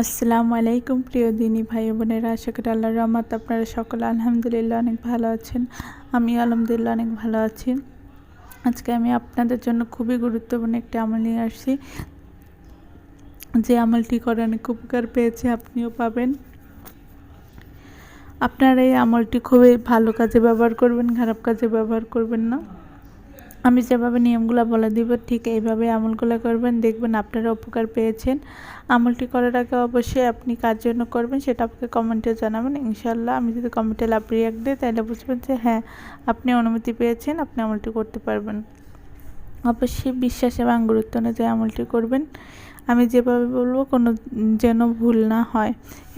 আসসালামু আলাইকুম প্রিয় দিনী ভাই বোনেরা, আশা করি আল্লাহর রহমত আপনারা সকলে আলহামদুলিল্লাহ অনেক ভালো আছেন। আমি আলহামদুলিল্লাহ অনেক ভালো আছি। আজকে আমি আপনাদের জন্য খুবই গুরুত্বপূর্ণ একটি আমল নিয়ে আসছি। যে আমলটি করে অনেক উপকার পেয়েছে, আপনিও পাবেন। আপনারা এই আমলটি খুবই ভালো কাজে ব্যবহার করবেন, খারাপ কাজে ব্যবহার করবেন না। আমি যেভাবে নিয়মগুলো বলে দিব, ঠিক এইভাবে আমলগুলো করবেন। দেখবেন আপনারা উপকার পেয়েছেন। আমলটি করার আগে অবশ্যই আপনি কার জন্য করবেন সেটা আপনাকে কমেন্টে জানাবেন। ইনশাল্লাহ আমি যদি কমেন্টে লাভ রিয়াক্ট দিই, তাহলে বুঝবেন যে হ্যাঁ আপনি অনুমতি পেয়েছেন, আপনি আমলটি করতে পারবেন। অবশ্যই বিশ্বাস এবং গুরুত্ব অনুযায়ী আমলটি করবেন। আমি যেভাবে বলব, কোনো যেন ভুল না হয়।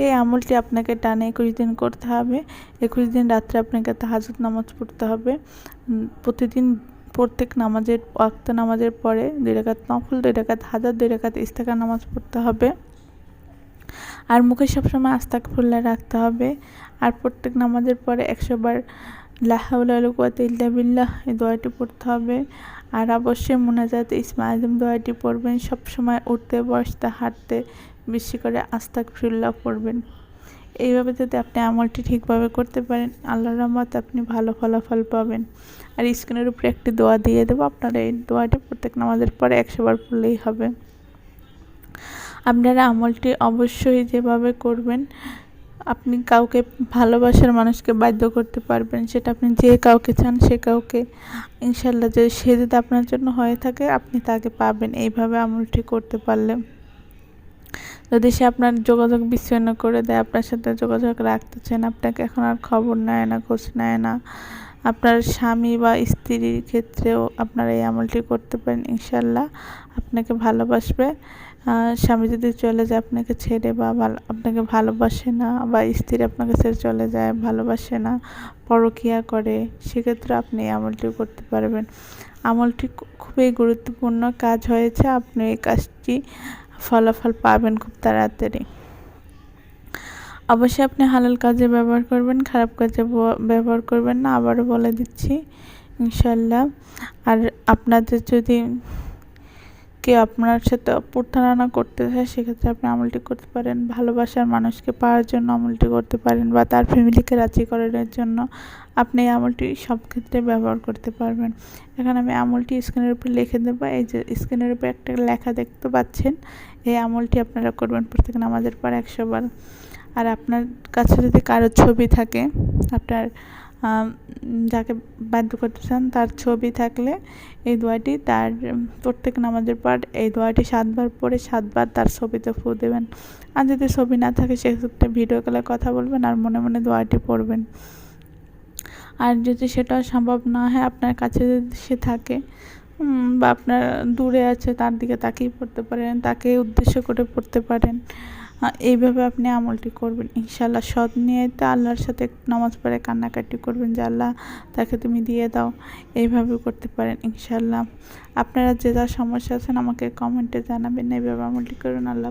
এই আমলটি আপনাকে টানে একুশ দিন করতে হবে। একুশ দিন রাত্রে আপনাকে তাহাজুদ নামাজ পড়তে হবে। প্রতিদিন প্রত্যেক নামাজের ওয়াক্ত নামাজের পরে দুই রেখাত নফল, দুই রেখাত হাজার, দুই রেখাত ইস্তাকা নামাজ পড়তে হবে। আর মুখে সবসময় আস্তাক ফুল্লা রাখতে হবে। আর প্রত্যেক নামাজের পরে একশো বার লাহাউলাকুয়াত ইল্লাবিল্লাহ এই দোয়াটি পড়তে হবে। আর অবশ্যই মোনাজাত ইসমা আজম দোয়াটি পড়বেন, সবসময় উঠতে, বসতে, হাঁটতে বেশি করে আস্তাক ফুল্লাহ পড়বেন। এইভাবে যদি আপনি আমলটি ঠিকভাবে করতে পারেন, আল্লাহর রহমত আপনি ভালো ফলাফল পাবেন। আর স্ক্রিনের উপরে একটি দোয়া দিয়ে দেবো। আপনারা এই দোয়াটি প্রত্যেক নামাজের পরে একশোবার পড়লেই হবে। আপনারা আমলটি অবশ্যই যেভাবে করবেন, আপনি কাউকে ভালোবাসার মানুষকে বাধ্য করতে পারবেন, সেটা আপনি যে কাউকে চান সে কাউকে। ইনশাল্লাহ যে সে যদি আপনার জন্য হয়ে থাকে, আপনি তাকে পাবেন এইভাবে আমলটি করতে পারলে। যদি সে আপনার যোগাযোগ বিচ্ছিন্ন করে দেয়, আপনার সাথে যোগাযোগ রাখতে চান আপনাকে এখন আর খবর নেয় না, খোঁজ নেয় না। আপনার স্বামী বা স্ত্রীর ক্ষেত্রেও আপনারা এই আমলটি করতে পারেন ইনশাল্লাহ আপনাকে ভালোবাসবে। স্বামী যদি চলে যায় আপনাকে ছেড়ে বা আপনাকে ভালোবাসে না বা স্ত্রী আপনাকে ছেড়ে চলে যায়, ভালোবাসে না, পরকিয়া করে, সেক্ষেত্রে আপনি এই আমলটি করতে পারবেন। আমলটি খুবই গুরুত্বপূর্ণ কাজ হয়েছে। আপনি এই কাজটি ফলাফল পাবেন খুব তাড়াতাড়ি। অবশ্যই আপনি হালাল কাজে ব্যবহার করবেন, খারাপ কাজে ব্যবহার করবেন না, আবারও বলে দিচ্ছি ইনশাল্লাহ আর আপনাদের যদি কেউ আপনার সাথে প্রতারণা করতে চায়, সেক্ষেত্রে আপনি আমলটি করতে পারেন। ভালোবাসার মানুষকে পাওয়ার জন্য আমলটি করতে পারেন বা তার ফ্যামিলিকে রাজি করানোর জন্য আপনি এই আমলটি সব ক্ষেত্রে ব্যবহার করতে পারবেন। এখন আমি আমলটি স্ক্রিনের উপরে লিখে দেবো। এই যে স্ক্রিনের উপরে একটা লেখা দেখতে পাচ্ছেন, এই আমলটি আপনারা করবেন প্রত্যেক নামাজের পর একশো বার। আর আপনার কাছে যদি কারও ছবি থাকে, আপনার যাকে বাধ্য করতে চান, তার ছবি থাকলে এই দোয়াটি তার প্রত্যেক নামাজের পর এই দোয়াটি সাতবার পরে সাতবার তার ছবিতে ফু দেবেন। আর যদি ছবি না থাকে, সেক্ষেত্রে ভিডিও কলে কথা বলবেন আর মনে মনে দোয়াটি পড়বেন। আর যদি সেটা সম্ভব না হয়, আপনার কাছে যদি সে থাকে বা আপনার দূরে আছে, তার দিকে তাকেই পড়তে পারেন, তাকে উদ্দেশ্য করে পড়তে পারেন। এইভাবে আপনি আমলটি করবেন। ইনশাল্লাহ সৎ নিয়ে তো আল্লাহর সাথে নামাজ পড়ে কান্নাকাটি করবেন যে, আল্লাহ, তাকে তুমি দিয়ে দাও। এইভাবে করতে পারেন ইনশাল্লাহ আপনারা যে যা সমস্যা আছেন আমাকে কমেন্টে জানাবেন। এইভাবে আমলটি করুন। আল্লাহ